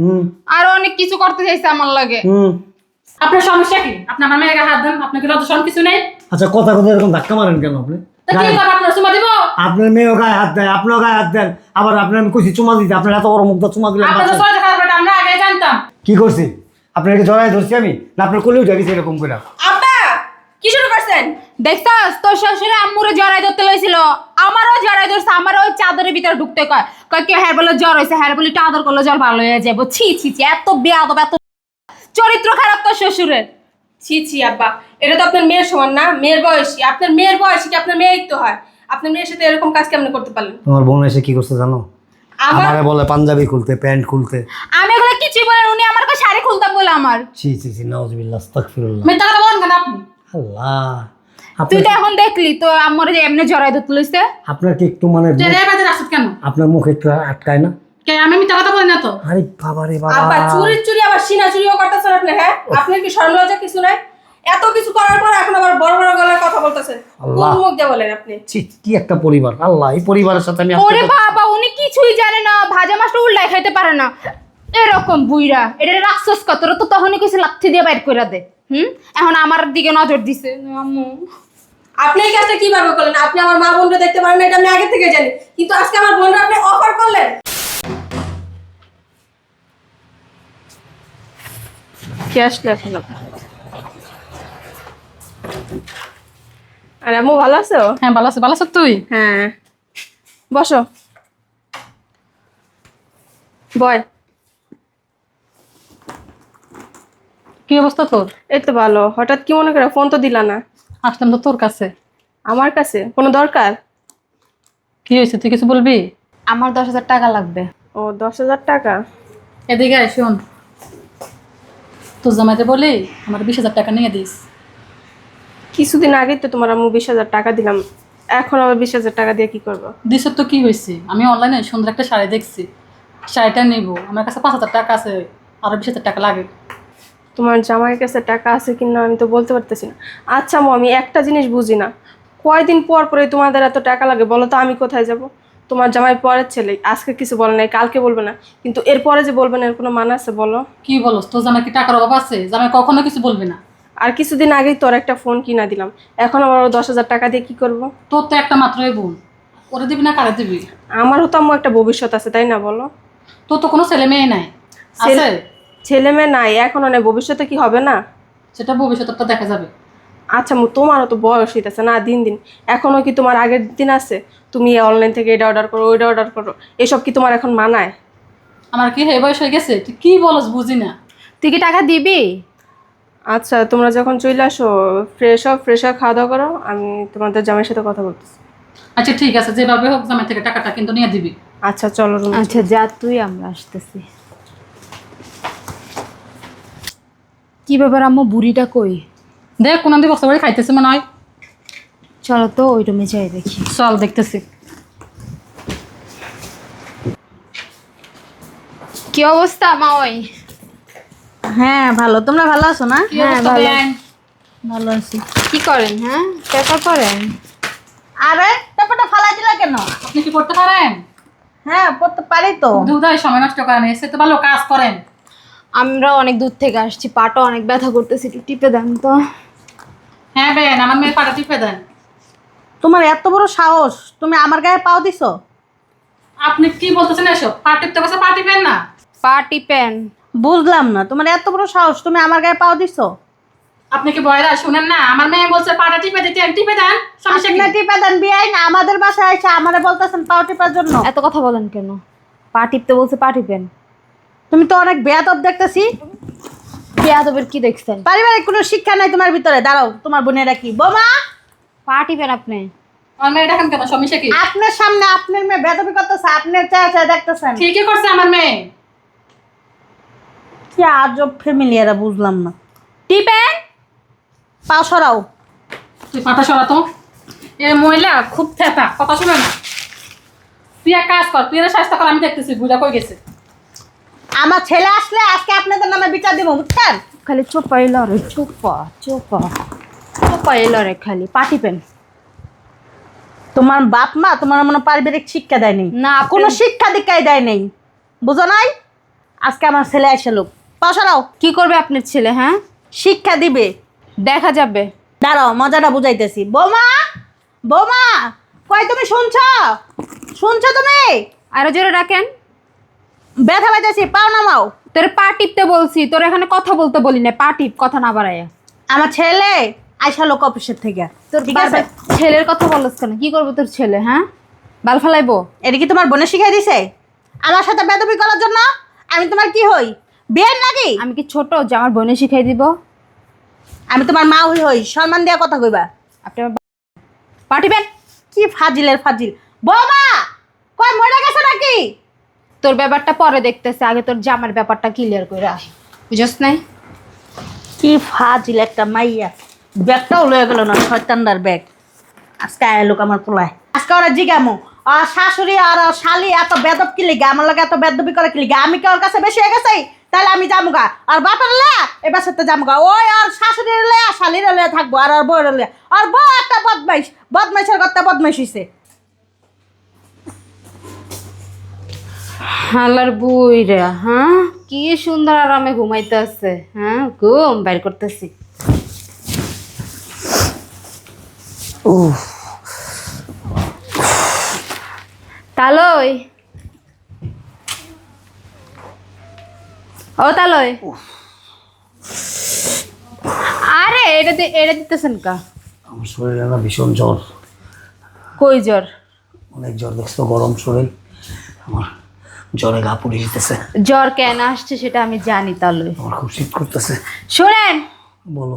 হুম। আরও অনেক কিছু করতে চাইছে আমার লাগে। আপনার সমস্যা কি? আপনি আমার মেয়েকে হাত দেন আপনার কি লজ্জা কিছু নেই? আচ্ছা কথা কথা এরকম ধাক্কা মারেন কেন আপনি? আপনার মেয়েও গায়ে হাত দেয় আপনিও গায়ে হাত দেন। আবার আপনার আমি কইছি চুমা দিতে আপনার এত বড় মুখটা চুমা দিলেন আমরা আগে জানতাম। কি করছি? আপনাকে জড়াই ধরছি আমি? না আপনার কোলে উঠে গেছি এরকম করে কি শুরু করছেন? দেখছস? তোর শ্বশুরে আম্মুরে জড়াই ধরতে লইছিল। আমারও জড়াই ধরছে আমার ওই চাদরের ভিতরে ঢুকতে কয়। কয় কি হ্যাঁ বলে জ্বর হয়েছে হ্যাঁ বলে আদর করলে জ্বর ভালো হয়ে যাব ছি ছি ছি এত বেয়াদব এত চরিত্র খারাপ তোর শ্বশুরের ছি ছি আব্বা এটা তো আপনার মেয়ের সমান না মেয়ের বয়সী। আপনার মেয়ের বয়সী কি আপনার মেয়েই তো হয়? আপনার মেয়ের সাথে এরকম কাজ কেমন করতে পারলেন? তোমার বোন এসে কি করছে জানো? আমার বলে পাঞ্জাবি খুলতে প্যান্ট খুলতে। আমি এগুলো কিছুই বলেন উনি আমার কাছে শাড়ি খুলতাম বলে আমার। ছি ছি ছি নাউজুবিল্লাহ আস্তাগফিরুল্লাহ। কথা বলেন কেন আপনি? আল্লাহ। তুই তো এখন দেখলি তো আমার যে এমনি জড়াই ধরতে লইছে। আপনার কি একটু মানে কেন? আপনার মুখ একটু আটকায় না? আমি মিথ্যা কথা বলি না তো? আরে বাবা রে বাবা। চুরি চুরি আবার সিনা চুরিও করতেছেন আপনি হ্যাঁ? আপনার কি কিছু নাই? এত কিছু করার পর এখন আবার বড় বড় গলার কথা বলতেছেন। কোন মুখ দিয়ে বলেন আপনি? কি একটা পরিবার আল্লাহ এই পরিবারের সাথে আমি ওরে বাবা উনি কিছুই জানে না ভাজা মাছটা উল্টাই খাইতে পারে না। এরকম বুইরা এটা রাক্ষস কত তো তখনই কিছু লাথি দিয়ে বাইর করে দে হুম? এখন আমার দিকে নজর দিছে আম্মু। আপনি এই কাজটা কীভাবে করলেন? আপনি আমার মা বোনকে দেখতে পারেন এটা আমি আগে থেকে জানি। কিন্তু আজকে আমার বোনরা আপনি অফার করলেন। কে আসলে এখন আর আম্মু ভালো আছো? হ্যাঁ ভালো আছে। ভালো আছো তুই? হ্যাঁ। বসো। বয়। কি অবস্থা তোর? এই তো ভালো। হঠাৎ কি মনে করে? ফোন তো দিলা না। আসলাম তো তোর কাছে। আমার কাছে? কোনো দরকার? কি হয়েছে? তুই কিছু বলবি? আমার দশ হাজার টাকা লাগবে। ও দশ হাজার টাকা? এদিকে আয় শোন। তোর জামাইতে বলি আমার বিশ হাজার টাকা নিয়ে দিস। কিছুদিন আগেই তো তোমার আম্মু বিশ হাজার টাকা দিলাম। এখন আবার বিশ হাজার টাকা দিয়ে কি করব? দিস তো কি হয়েছে? আমি অনলাইনে সুন্দর একটা শাড়ি দেখছি। শাড়িটা নেব। আমার কাছে পাঁচ হাজার টাকা আছে আরও বিশ হাজার টাকা লাগে। তোমার জামাইয়ের কাছে টাকা আছে কি না আমি তো বলতে পারতেছি না। আচ্ছা মো আমি একটা জিনিস বুঝি না। কয়দিন পর পরে তোমাদের এত টাকা লাগে বলো তো আমি কোথায় যাব? তোমার জামাই পরের ছেলে আজকে কিছু বলে নাই কালকে বলবে না। কিন্তু এরপরে যে বলবে না এর কোনো মানে আছে বলো? কি বলো তোর জামাই কি টাকার অভাব আছে? জামাই কখনো কিছু বলবে না। আর কিছুদিন আগেই তোর একটা ফোন কিনা দিলাম। এখন আবার দশ হাজার টাকা দিয়ে কি করব? তোর তো একটা মাত্রই বোন। ওরে দিবি না কারে দিবি? আমারও তো আম্মু একটা ভবিষ্যৎ আছে তাই না বলো? তোর তো কোনো ছেলে মেয়ে নাই। আছে? ছেলে- মেয়ে নাই এখনও নেই ভবিষ্যতে কি হবে না? সেটা ভবিষ্যৎটা দেখা যাবে। আচ্ছা মু তোমারও তো বয়স হইতেছে না দিন দিন। এখনও কি তোমার আগের দিন আছে? তুমি অনলাইন থেকে এটা অর্ডার করো ওইটা অর্ডার করো। এসব কি তোমার এখন মানায়? আমার কি হে বয়স হয়ে গেছে? তুই কি বলস বুঝি না। তুই কি টাকা দিবি? আচ্ছা তোমরা যখন চলে আসো ফ্রেশ হও ফ্রেশ হয়ে খাওয়া দাওয়া করো আমি তোমাদের জামাইয়ের সাথে কথা বলতেছি। আচ্ছা ঠিক আছে যেভাবে হোক জামাই থেকে টাকাটা কিন্তু নিয়ে দিবি। আচ্ছা চলো রুমে চলো। আচ্ছা যা তুই আমরা আসতেছি। কি ব্যাপার আম্মু? বুড়িটা কই? দেখ কোন দিন বস্তা বাড়ি খাইতেছে মনে হয়। চলো তো ওই রুমে যাই দেখি। চল দেখতেছি। কি অবস্থা মা ওই? হ্যাঁ ভালো। তোমরা ভালো আছো না? কি অবস্থা বেআইন? ভালো। আছি। কি করেন হ্যাঁ? পেপার করেন আরে পেপারটা ফালাই দিলা কেন? আপনি কি করতে পারেন? হ্যাঁ পড়তে পারি তো। দুধায় সময় নষ্ট করেন এসে তো ভালো কাজ করেন। আমরা অনেক দূর থেকে আসছি পাটা অনেক ব্যথা করতেছি একটু টিপে দেন তো। হ্যাঁ বেন আমার মেয়ে পাটা টিপে দেন। তোমার এত বড় সাহস তুমি আমার গায়ে পাও দিছো? আপনি কি বলতেছেন এসব? পা টিপতে বসে পা টিপেন না। পা টিপেন। বুঝলাম না তোমার এত বড় সাহস তুমি আমার গায়ে পাও দিছো? আপনি কি বয়রা শুনেন না? আমার মেয়ে বলছে পাটা টিপে দিতে টিপে দেন। সমস্যা কি? টিপা দেন বিয়াই না আমাদের বাসায় এসে আমারে বলতেছেন পাও টিপার জন্য। এত কথা বলেন কেন? পা টিপতে বলছে পা টিপেন। তুমি তো অনেক বেয়াদব দেখতেছি। বেয়াদবের কি দেখছেন? পারিবারিক কোনো শিক্ষা নাই তোমার ভিতরে। দাঁড়াও তোমার বোনেরা কি? বোমা! পা টিপেন আপনি। আমার মেয়ে কেন সমস্যা কি? আপনার সামনে আপনার মেয়ে বেদবি করতেছে আপনার চা চা দেখতেছেন। ঠিকই করছে আমার মেয়ে। কি আজব ফ্যামিলি এরা বুঝলাম না। টিপেন পাও সরাও। তুই পাটা সরাতো এ মহিলা খুব থেতা কথা শুনে না। তুই এক কাজ কর তুই এর স্বাস্থ্য কর আমি দেখতেছি বুঝা কই গেছে। আমার ছেলে আসলে আজকে আপনাদের নামে বিচার দিব বুঝছেন? খালি চোপা এলো রে চোপা চোপা। চোপা এলো রে খালি পা পেন। তোমার বাপ মা তোমার মনে পারিবারিক শিক্ষা দেয়নি? না কোনো শিক্ষা দীক্ষাই দেয় নেই বুঝো নাই? আজকে আমার ছেলে আসে লোক। পাও সরাও। কি করবে আপনার ছেলে হ্যাঁ? শিক্ষা দিবে। দেখা যাবে। দাঁড়াও মজাটা বুঝাইতেছি। বৌমা বৌমা কই তুমি শুনছ? শুনছো তুমি? আরও জোরে ডাকেন। ব্যথা পাইতেছি পাও নামাও তোর পা টিপতে বলছি তোর এখানে কথা বলতে বলি না পা টিপ কথা না বাড়ায় আমার ছেলে আইসা লোক অফিসের থেকে। তোর ঠিক আছে? ছেলের কথা বলছ কেন? কি করব তোর ছেলে হ্যাঁ? বাল ফেলাইবো? এটা কি তোমার বোনে শিখাই দিছে? আমার সাথে বেদবি করার জন্য? আমি তোমার কি হই? বিয়ের নাকি? আমি কি ছোট যে আমার বোনে শিখাই দিব? আমি তোমার মা হই হই সম্মান দেওয়া কথা কইবা। আপনি বা- কি ফাজিলের ফাজিল। বৌমা! নাকি তোর ব্যাপারটা পরে দেখতেছে, আগে তোর জামার ব্যাপারটা ক্লিয়ার করে আস। বুঝস নাই? কি ফাজিল একটা মাইয়া। ব্যাগটাও লয়ে গেল না, শয়তানদার ব্যাগ। আজকে আয় লোক আমার পোলায়। আজকে ওরা জিগামো। আর শাশুড়ি আর শালি এত বেদব কি লিগে? আমার লাগে এত বেদবি করে কি লিগে? আমি কি ওর কাছে বেশি হয়ে গেছি? তাহলে আমি যামুগা। আর বাপার লে এবার সাথে যামুগা। ওই আর শাশুড়ির লে শালির লে থাকব, আর আর বউয়ের লে। আর বউ একটা বদমাইশ। বদমাইশের কথা বদমাইশ হইছে। হালার বুইরা হ্যাঁ? কি সুন্দর আরামে ঘুমাইতে আছে হ্যাঁ? ঘুম বাইর করতেছি। তালই। ও তালই। আরে এটা এটা দিতেছেন কা? আমার শরীরে না ভীষণ জ্বর। কই জ্বর? অনেক জ্বর দেখছ গরম শরীর। আমার জ্বরে গা পুড়ে যেতেছে জ্বর কেন আসছে সেটা আমি জানি তালই আমার খুব শীত করতেছে। শোনেন বলো।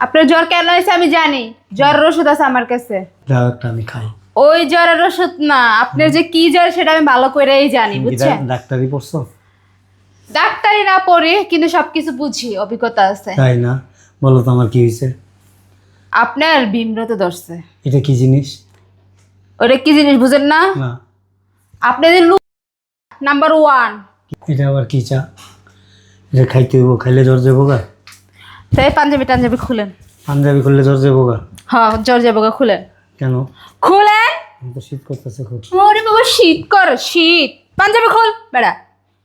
আপনার জ্বর কেন হয়েছে আমি জানি। জ্বরের ওষুধ আছে আমার কাছে। যাও একটা আমি খাই। ওই জ্বরের ওষুধ না আপনার যে কি জ্বর সেটা আমি ভালো করেই জানি বুঝছেন? ডাক্তারি পড়ছো? ডাক্তারি না পড়ি কিন্তু সবকিছু বুঝি অভিজ্ঞতা আছে। তাই না? বলো তো আমার কি হয়েছে? আপনার বিমরত ধরছে। এটা কি জিনিস? ওটা কি জিনিস বুঝেন না? না। আপনাদের নাম্বার ওয়ান এটা আবার কি চা? এটা খাইতে হইব খাইলে জ্বর যাব গা। তাই পাঞ্জাবি টাঞ্জাবি খুলেন। পাঞ্জাবি খুললে জ্বর যাব গা। হ্যাঁ জ্বর যাব গা খুলেন। কেন? খুলেন? তো শীত করতেছে খুব ওরে বাবা শীত কর শীত। পাঞ্জাবি খুল বেড়া।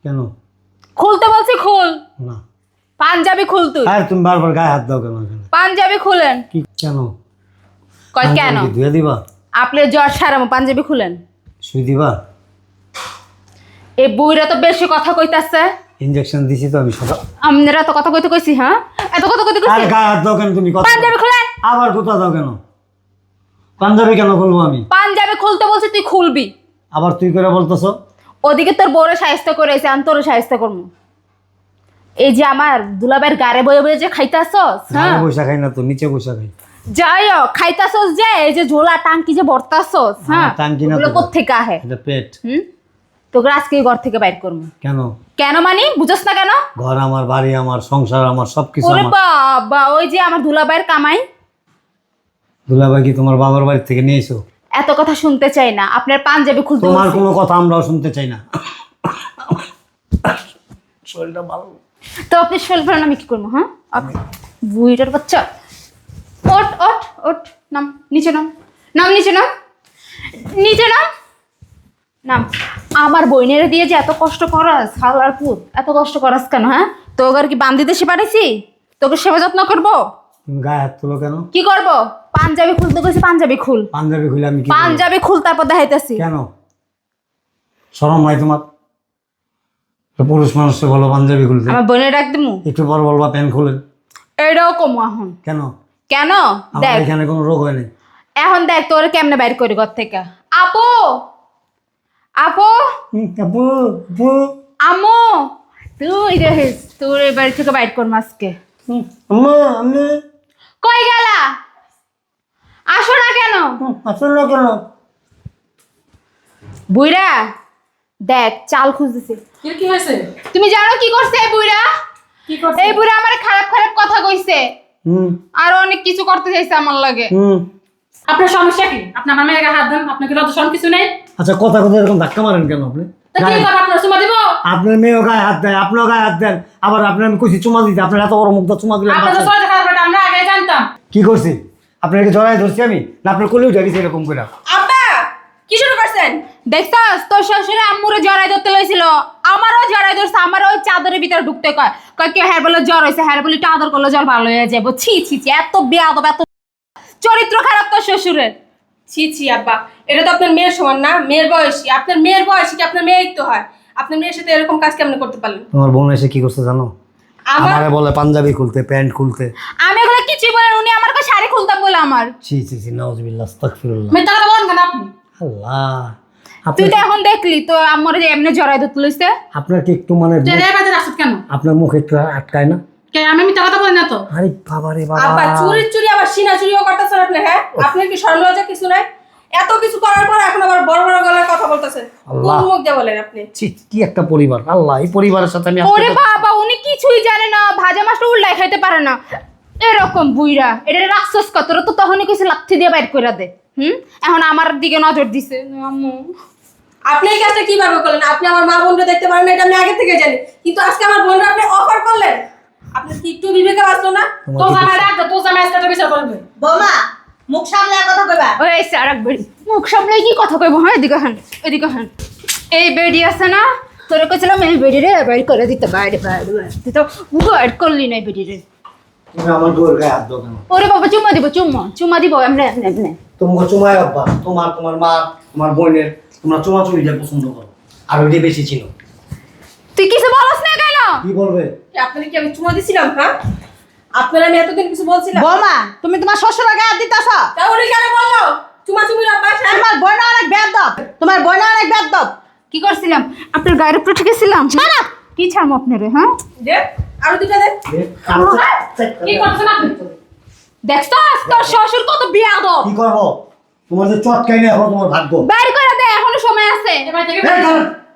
কেন? খুলতে বলছি খুল। না। পাঞ্জাবি খুল তুই। আর তুমি বারবার গায়ে হাত দাও কেন পাঞ্জাবি খুলেন। কি কেন? কয় কেন? ধুয়ে দিবা? আপনি জ্বর সারামো পাঞ্জাবি খুলেন। শুই দিবা? এই বুইরা তো বেশি কথা কইতাছে। ইঞ্জেকশন দিছি তো আমি সকাল আপনারা তো কথা কইতে কইছি হ্যাঁ? এত কথা কইতে আর কইছি গায়ে হাত দাও কেন তুমি কথা? পাঞ্জাবি খুলেন আবার কোথা দাও কেন? পাঞ্জাবি কেন খুলবো আমি? পাঞ্জাবি খুলতে বলছি তুই খুলবি। আবার তুই করে বলতেছো? ওদিকে তোর বউরে সাহিত্য করেছে আমি তোর সাহিত্য করব এই যে আমার দুলাবের গাড়ে বয়ে বয়ে যে খাইতাছস হ্যাঁ? বসে খাই না তো নিচে বসে খাই। যাই হোক খাইতাছস যে এই যে ঝোলা টাঙ্কি যে ভরতাছস হ্যাঁ? আমার টাঙ্কি না তো। আহে? এটা পেট। হুম? তোকে আজকে ঘর থেকে বাইর করব। কেন? কেন মানি? বুঝস না কেন? ঘর আমার বাড়ি আমার সংসার আমার সবকিছু ওরে বাবা ওই যে আমার দুলাবাইয়ের কামাই। দুলাভাই কি তোমার বাবার বাড়ি থেকে নিয়ে এসো? এত কথা শুনতে চাই না। আপনার পাঞ্জাবি খুলতে তোমার কোনো কথা আমরাও শুনতে চাই না। শরীরটা ভালো। তো আপনি শোল ফেলেন আমি কি করব হ্যাঁ? আপনি বুইটার বাচ্চা। ওট ওট ওট নাম নিচে নাম। নাম নিচে নাম। নিচে নাম। নাম। আমার বইনের দিয়ে যে এত কষ্ট করাস হালার পুত এত কষ্ট করাস কেন হ্যাঁ? তোকে আর কি বান্দিতে সে পাঠাইছি? তোকে সেবা যত্ন করব? গায়ে হাত তুলো কেন? কি করব? পাঞ্জাবি খুলতে কইছি পাঞ্জাবি খুল। পাঞ্জাবি খুলে আমি কি করব? পাঞ্জাবি খুল তারপর দেখাইতেছি। কেন? শরম হয় তোমার? তো পুরুষ মানুষকে বলো পাঞ্জাবি খুলতে। আমার বোনের ডাক দিমু? একটু পর বলবা প্যান্ট খুলেন। এটাও কমু এখন। কেন? কেন? আমার দেখ। এখানে কোনো রোগ হয়নি এখন দেখ তোর কেমনে বাইর করি ঘর থেকে? আপু! আপু? আপু আপু। আমু তুই দেখিস তোর এই বাড়ি থেকে বাইর করব আজকে। আম্মা আমি কই গেলা? আসো না কেন? আসল না কেন? বুইরা দেখ চাল খুঁজতেছি। কি কি হয়েছে? তুমি জানো কি করছে এই বুইরা কি করছে? এই বুইরা আমার খারাপ খারাপ কথা কইছে। হুম। আর অনেক কিছু করতে চাইছে আমার লাগে। হুম। আপনার সমস্যা কি? আপনি আমার মেয়েকে হাত দেন আপনার কি লজ্জা কিছু নেই? আচ্ছা কথা কথা এরকম ধাক্কা মারেন কেন আপনি? গায়ে- আপনার চুমা দিব? আপনার মেয়েও গায়ে হাত দেয় আপনিও গায়ে হাত দেন। আবার আপনার আমি কইছি চুমা দিতে আপনার এত বড় মুখটা চুমা দিলেন আপনার জানতাম। কি করছি? আপনাকে জড়াই ধরছি আমি? না আপনার কোলে উঠে গেছি এরকম করে কি শুরু করছেন? দেখছস তোর শ্বশুরে আম্মুরে জড়াই ধরতে লইছিল। আমারও জড়াই ধরছে আমার ওই চাদরের ভিতরে ঢুকতে কয়। কয় কি হ্যাঁ বলে জ্বর হয়েছে হ্যাঁ বলে একটু আদর করলে জ্বর ভালো হয়ে যাব ছি ছি ছি এত বেয়াদব এত চরিত্র খারাপ তো শ্বশুরের। ছি ছি আব্বা। এটা তো আপনার মেয়ের সমান না মেয়ের বয়সী। আপনার মেয়ের বয়সী কি আপনার মেয়েই তো হয়? আপনার মেয়ের সাথে এরকম কাজ কেমন করতে পারলেন? তোমার বোন এসে কি করছে জানো? আমারে বলে পাঞ্জাবি খুলতে প্যান্ট খুলতে। আমি এগুলো কিছুই বলেন উনি আমার কাছে শাড়ি খুলতাম বলে আমার। ছি ছি ছি নাউজুবিল্লাহ আস্তাগফিরুল্লাহ। মিথ্যা কথা বলেন কেন আপনি? আল্লাহ। আপনি তুই তো এখন দেখলি তো আমার যে এমনি জড়াই ধরতে লইছে। আপনার কি একটু মানে আপনার মুখ একটু আটকায় না? কে? আমি মিথ্যা কথা বলি না তো? আরে বাবা রে আব্বা বাবা চুরি চুরি আবার সিনা চুরিও করতেছেন আপনি হ্যাঁ? আপনার কি শরম লজ্জা কিছু নাই? এত কিছু করার পর এখন আবার বড় বড় গলার কথা বলতেছেন। কোন মুখ দিয়ে বলেন আপনি? ছি কি একটা পরিবার। আল্লাহ এই পরিবারের সাথে আমি ওরে বাবা উনি কিছুই জানে না ভাজা মাছটা খাইতে পারে না। এরকম বুইরা এটা রাক্ষস কত? তো তখনই কিছু লাথি দিয়ে বাইর করে দে। হুম? এখন আমার দিকে নজর দিছে। আম্মু। আপনি এই কাজটা কীভাবে করলেন? আপনি আমার মা বোনকে দেখতে পারেন এটা আমি আগে থেকে জানি। কিন্তু আজকে আমার বোনরা আপনি অফার করলেন? আপনি কি একটু বিবেকে বাঁচলো না? তো জামাই রাখবে তো জামাই আজকে একটা বিচার করবে। বৌমা মুখ সামলে কথা কইবা। ওই স্যার বেড়ি মুখ সামলে কি কথা কইব? হ্যাঁ এদিকে হান এদিকে হান এই বেডি আছে না? তোরে কইছিলাম এই বেডি রে বাইর করে দিতে বাইরে বাইরে বাইরে। তুই তো বাইর করলি না এই বেডি রে তুমি আমার দৌড় গায়ে হাত দাও কেন? ওরে বাবা চুম্মা দিব চুম্মা চুম্মা দিব এমনি তোমার চুমায় আব্বা তোমার তোমার মা তোমার বোনের তোমরা চুমা চুমিটা পছন্দ করো। আর ওইটা বেশি ছিল। তুই কিছু বলস না কেন? কি বলবে? কি আপনাদের কি আমি চুমা দিছিলাম হ্যাঁ? আপনারা আমি এতদিন কিছু বলছিলাম। বৌমা তুমি তোমার শ্বশুর আগে হাত দিতেছ? তা উনি কেন বলল চুমা অভ্যাস হ্যাঁ? তোমার বোনা অনেক বেদব তোমার অনেক বেদব কি করছিলাম? আপনার গায়ের উপরে ঠেকেছিলাম? ছাড়া কি আপনারে হ্যাঁ? দে আরও দুটা দে। কি করছেন আপনি দেখছ তোর শ্বশুর কত বিয়াদব। কি করব? তোমার যে চটকাই এখন তোমার ভাগ্য। বাইর করে দে এখনও সময় আছে।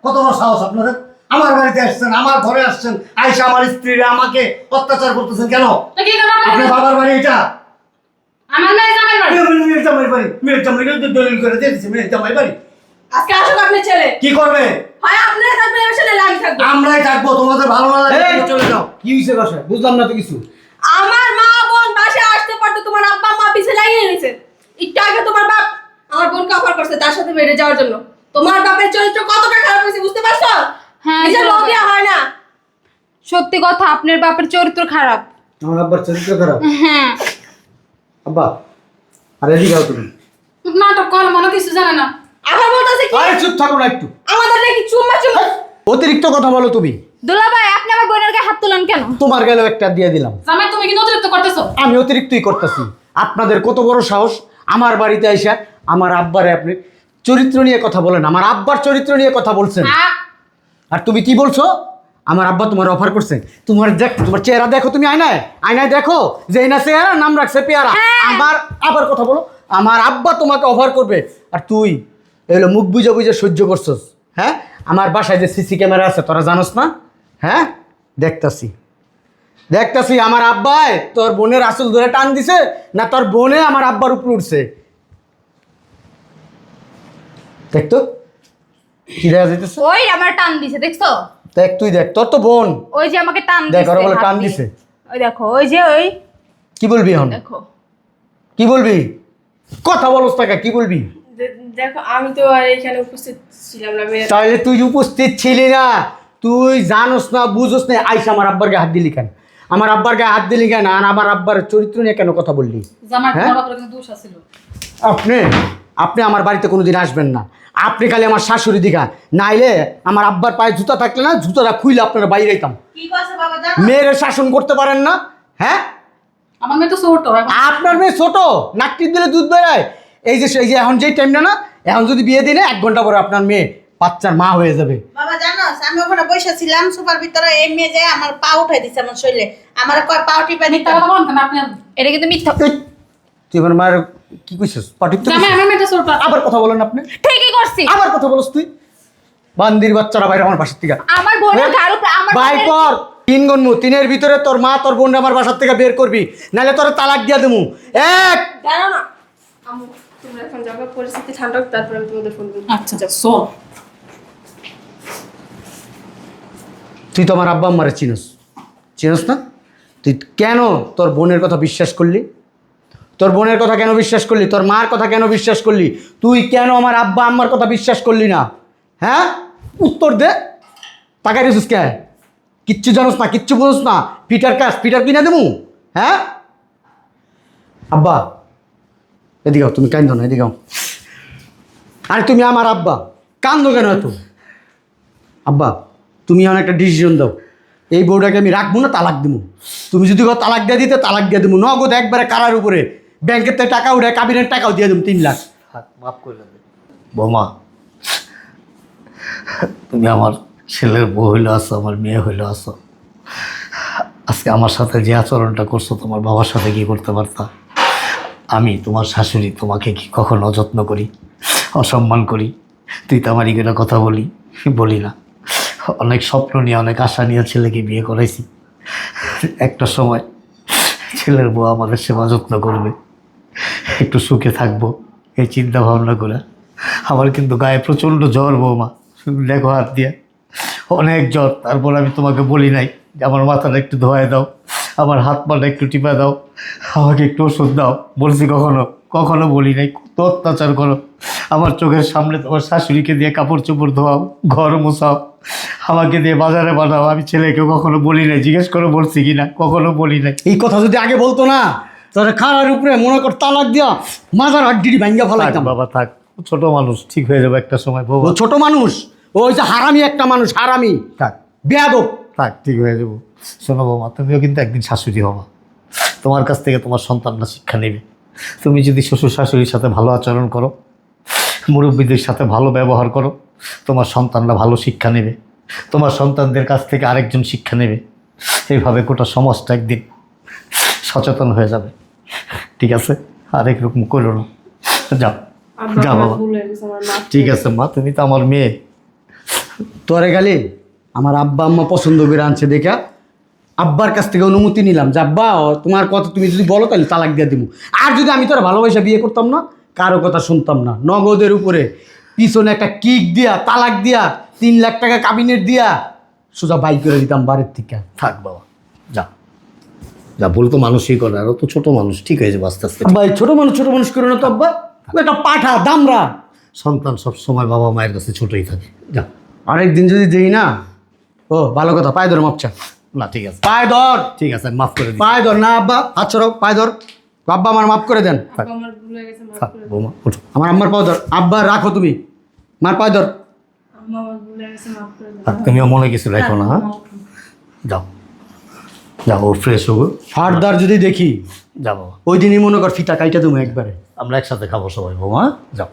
কত বড় সাহস আপনাদের? আমার বাড়িতে আসছেন আমার ঘরে আসছেন। আইসা আমার স্ত্রীরা আমাকে অত্যাচার করতেছেন কেন? তো কি আপনার বাবার বাড়ি এটা? আমার মেয়ে জামাই বাড়ি? মেয়ের জামাই বাড়ি। মেয়ের জামাই বাড়ি, দলিল করে দিয়ে দিচ্ছে মেয়ের জামাই বাড়ি। আজকে আসুক আপনার ছেলে। কি করবে? হয় আপনারা থাকবেন আমার ছেলে আমি থাকব। আমরাই থাকব তোমাদের ভালো না লাগে তোমরা চলে যাও। কি বুঝলাম না তো কিছু। আমার মা বোন আসতে পারতো তোমার আব্বা মা পিছে লাগিয়ে নিয়েছে একটু আগে তোমার বাপ আমার বোনকে অফার করছে তার সাথে বেড়ে যাওয়ার জন্য। তোমার বাপের চরিত্র কতটা খারাপ হয়েছে বুঝতে পারছ? হ্যাঁ, নিজের লোক দেওয়া হয় না। সত্যি কথা আপনার বাপের চরিত্র খারাপ। আমার আব্বার চরিত্র খারাপ? হ্যাঁ। আব্বা আর এদিকে আও তুমি। নাটক কর মনে কিছু জানে না। আবার বলতেছে কি? আরে চুপ থাকো না একটু। আমাদের নাকি চুম্মা চুম্মা অতিরিক্ত কথা বলো তুমি। দুলা ভাই আপনি আমার বোনের গায়ে হাত তুলেন কেন? তোমার গেলেও একটা দিয়ে দিলাম। জামাই তুমি কিন্তু অতিরিক্ত করতেছো। আমি অতিরিক্তই করতেছি। আপনাদের কত বড় সাহস আমার বাড়িতে আইসা আমার আব্বারে আপনি চরিত্র নিয়ে কথা বলেন। আমার আব্বার চরিত্র নিয়ে কথা বলছেন। আ- আর তুমি কি বলছো? আমার আব্বা তোমার অফার করছে। তোমার দেখ তোমার চেহারা দেখো তুমি আয়নায়। আয়নায় দেখো যে না চেহারা নাম রাখছে পেয়ারা। আমার আবার কথা বলো। আমার আব্বা তোমাকে অফার করবে। আর তুই এগুলো মুখ বুঝে বুঝে সহ্য করছস। হ্যাঁ? আমার বাসায় যে সিসি ক্যামেরা আছে তোরা জানোস না? হ্যাঁ? দেখতাছি। দেখতাছি আমার আব্বায় তোর বোনের আসল ধরে টান দিছে না তোর বোনে আমার আব্বার উপর উঠছে। দেখতো? কি দেখা যাইতেছে ওই আমার টান দিছে দেখছ? দেখ তুই দেখ তোর তো বোন। ওই যে আমাকে টান দেখ, দিছে ওরা বলে টান দিছে। ওই দেখো ওই যে ওই। কি বলবি এখন? দেখো। কি বলবি? কথা বলস টাকা কি বলবি? দেখো আমি তো আর এখানে উপস্থিত ছিলাম না তাহলে তুই উপস্থিত ছিলি না তুই জানোস না বুঝোস না আইসা আমার আব্বার গায়ে হাত দিলি কেন? আমার আব্বার গায়ে হাত দিলি কেন? আর আমার আব্বার চরিত্র নিয়ে কেন কথা বললি? হ্যাঁ? আপনি আপনি আমার বাড়িতে কোনোদিন আসবেন না। আপনি খালি আমার শাশুড়ি দিঘা। নাইলে আমার আব্বার পায়ে জুতা থাকলে না জুতাটা খুইলে আপনারা বাইরে যেতাম কি কইছে বাবা জানো? মেয়ের শাসন করতে পারেন না হ্যাঁ? আমার মেয়ে তো ছোট আপনার মেয়ে ছোট নাকটি দিলে দুধ বেরোয়। এই যে এই যে এখন যেই টাইমটা না এখন যদি বিয়ে দিনে এক ঘণ্টা পরে আপনার মেয়ে বাচ্চার মা হয়ে যাবে। বাবা জানোস আমি ওখানে বসে ছিলাম সুপার ভিতরে এই মেয়ে যে আমার পা উঠাই দিছে আমার শরীরে। আমার কয় পা টিপা কথা বলেন কেন আপনি? এটা কিন্তু মিথ্যা। তুই আমার মায়ের কি কইছিস? পাঠিক তো জামাই আমার আবার কথা বলেন আপনি। ঠিকই করছি। আবার কথা বলস তুই। বান্দির বাচ্চারা বাইরে আমার বাসার থেকে। আমার বোনের গায়ের উপরে আমার বাই কর তিন গন্মু তিনের ভিতরে তোর মা তোর বোন আমার বাসার থেকে বের করবি। নাহলে তোর তালাক দিয়া দেবো এক। জানো না। আমু তোমরা এখন যাবে পরিস্থিতি ঠান্ডা হোক, তারপরে আমি তোমাদের ফোন করব। আচ্ছা চল তুই তো আমার আব্বা আম্মারে চিনস। চিনস না? তুই কেন তোর বোনের কথা বিশ্বাস করলি? তোর বোনের কথা কেন বিশ্বাস করলি? তোর মার কথা কেন বিশ্বাস করলি? তুই কেন আমার আব্বা আম্মার কথা বিশ্বাস করলি না? হ্যাঁ? উত্তর দে। টাকা রেছিস কে? কিচ্ছু জানোস না, কিচ্ছু বুঝোস না। পিটার কাজ, পিটার কিনে দেবো। হ্যাঁ? আব্বা, এদিকে তুমি কান্দো না, এদিকে। আরে তুমি আমার আব্বা। কান্দো কেন এত? আব্বা, তুমি আমার একটা ডিসিশন দাও। এই বউটাকে আমি রাখব না, তালাক দেবো। তুমি যদি তালাক দিয়ে দিতে, তালাক দিয়ে দেবো। নগদ একবারে কারার উপরে। ব্যাংকের থেকে টাকা উঠে কাবিনের টাকাও দিয়ে দেবো তিন লাখ। মাফ করে দেবে বৌমা তুমি আমার ছেলের বউ হইলে আসো আমার মেয়ে হইলে আসো আজকে আমার সাথে যে আচরণটা করছ তোমার বাবার সাথে কি করতে পারতা? আমি তোমার শাশুড়ি তোমাকে কি কখনো অযত্ন করি অসম্মান করি? তুই তো আমার ইগেরা কথা বলি বলি না। অনেক স্বপ্ন নিয়ে অনেক আশা নিয়ে ছেলেকে বিয়ে করাইছি। একটা সময় ছেলের বউ আমাদের সেবা যত্ন করবে। একটু সুখে থাকব, এই চিন্তা ভাবনা করে আমার কিন্তু গায়ে প্রচণ্ড জ্বর বৌমা, দেখো হাত দিয়ে। অনেক জ্বর, তারপর আমি তোমাকে বলি নাই যে আমার মাথাটা একটু ধোয়ায় দাও, আমার হাত পাটা একটু টিপা দাও, আমাকে একটু ওষুধ দাও, বলছি কখনো কখনো বলি নাই, কত অত্যাচার করো। আমার চোখের সামনে তোমার শাশুড়িকে দিয়ে কাপড় চোপড় ধোয়াও, ঘর মোছাও, আমাকে দিয়ে বাজারে বানাও, আমি ছেলেকে কখনো বলি নাই, জিজ্ঞেস করে বলছি কি না কখনো বলি নাই। এই কথা যদি আগে বলতো না তাহলে খারার উপরে মনে কর তালাক দিয়া মাজার হাড্ডি ভাঙ্গা ফলাইতাম। বাবা থাক। ছোট মানুষ ঠিক হয়ে যাবে একটা সময় ও বৌমা ছোট মানুষ ও হচ্ছে হারামি একটা মানুষ হারামি। থাক। বেয়াদব। থাক ঠিক হয়ে যাব। শোনো বাবা তুমিও কিন্তু একদিন শাশুড়ি হবা। তোমার কাছ থেকে তোমার সন্তানরা শিক্ষা নেবে। তুমি যদি শ্বশুর শাশুড়ির সাথে ভালো আচরণ করো মুরব্বীদের সাথে ভালো ব্যবহার করো তোমার সন্তানরা ভালো শিক্ষা নেবে। তোমার সন্তানদের কাছ থেকে আরেকজন শিক্ষা নেবে। এইভাবে গোটা সমাজটা একদিন সচেতন হয়ে যাবে। ঠিক আছে? আরেক রকম করো না। যাও। যা বাবা। ঠিক আছে মা তুমি তো আমার মেয়ে। তোরে গেলে আমার আব্বা আম্মা পছন্দ করে আনছে দেখা। আব্বার কাছ থেকে অনুমতি নিলাম। যে আব্বা তোমার কথা তুমি যদি বলো তাহলে তালাক দিয়ে দিব আর যদি আমি তোর ভালোবাসা বিয়ে করতাম না কারও কথা শুনতাম না। নগদের উপরে পিছনে একটা কিক দিয়া তালাক দিয়া তিন লাখ টাকা কাবিনেট দিয়া সোজা বাইক করে দিতাম বাড়ির থেকে। থাক বাবা যা যা ভুল তো মানুষই করে আর ও তো ছোট মানুষ ঠিক হয়ে যাবে আস্তে আস্তে। আব্বা এই ছোট মানুষ ছোট মানুষ করে না তো আব্বা? ও একটা পাঠা দামরা। সন্তান সব সময় বাবা মায়ের কাছে ছোটই থাকে। যা। আরেকদিন যদি দেই না ও ভালো কথা পায়ে ধর মাপচা না ঠিক আছে। পায়ে ধর। ঠিক আছে মাফ করে দিই পায়ে ধর না আব্বা হাত ছড়াও পায়ে ধর। আব্বা আমার মাফ করে দেন থাক বৌমা উঠো। আমার আম্মার পায়ে ধর। আব্বা রাখো তুমি। মার পায়ে ধর। থাক, তুমিও মনে কিছু রাখো না হ্যাঁ? যাও। যাও ও ফ্রেশ হব। ফারদার যদি দেখি যা বাবা ওই দিনই মনে কর ফিতা কাইটা তুমি একবারে। আমরা একসাথে খাব সবাই বৌমা। হ্যাঁ? যাও।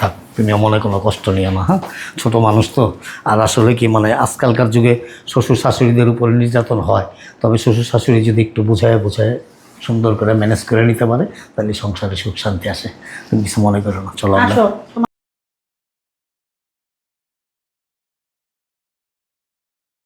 থাক তুমিও মনে কোনো কষ্ট নিও না হ্যাঁ? ছোটো মানুষ তো। আর আসলে কি মানে আজকালকার যুগে শ্বশুর শাশুড়িদের উপরে নির্যাতন হয়। তবে শ্বশুর শাশুড়ি যদি একটু বুঝায় বুঝায় সুন্দর করে ম্যানেজ করে নিতে পারে তাহলে সংসারে সুখ শান্তি আসে। তুমি কিছু মনে করো না চলো আমরা। আসো।